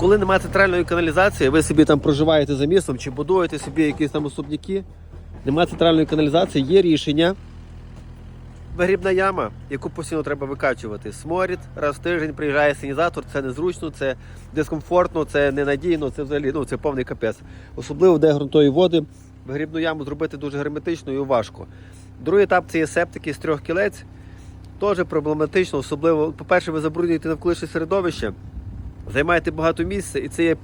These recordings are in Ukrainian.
коли немає центральної каналізації, ви собі там проживаєте за містом чи будуєте собі якісь там особняки, немає центральної каналізації, є рішення. Вигрібна яма, яку постійно треба викачувати. Сморід раз в тиждень приїжджає синізатор, це незручно, це дискомфортно, це ненадійно, це взагалі ну, це повний капець. Особливо де ґрунтові води. Вигрібну яму зробити дуже герметичною і важко. Другий етап це є септики з трьох кілець. Теж проблематично, особливо, по-перше, ви забруднюєте навколишнє середовище, займаєте багато місця, і це є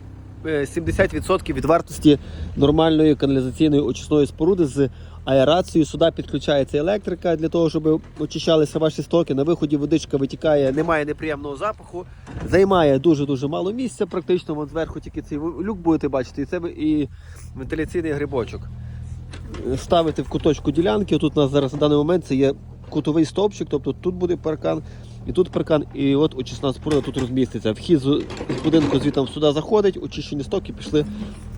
е, 70% від вартості нормальної каналізаційної очисної споруди з аерацією. Сюди підключається електрика для того, щоб очищалися ваші стоки. На виході водичка витікає, немає неприємного запаху, займає дуже-дуже мало місця. Практично вон зверху тільки цей люк будете бачити, і це і вентиляційний грибочок. Ставити в куточку ділянки. Тут у нас зараз на даний момент це є кутовий стовпчик, тобто тут буде паркан, і тут паркан, і от очисна споруда тут розміститься. Вхід з, будинку звітом сюди заходить, очищені стоки пішли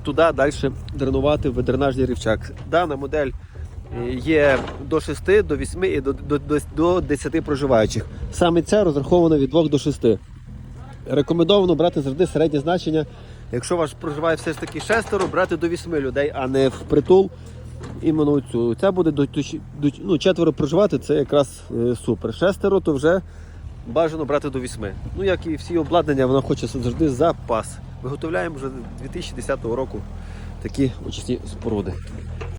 туди далі дренувати в ветеринарний рівчак. Дана модель е, є до 6, до 8 і до, до, до, до 10 проживаючих. Саме ця розрахована від 2 до 6. Рекомендовано брати завжди середнє значення. Якщо ваш проживає все ж таки шестеро, брати до 8 людей, а не в притул. Іменно цю. Ця буде до, до ну, четверо проживати, це якраз е, супер. Шестеро, то вже бажано брати до 8. Ну, як і всі обладнання, вона хоче завжди запас. Виготовляємо вже 2010 року такі очисні споруди.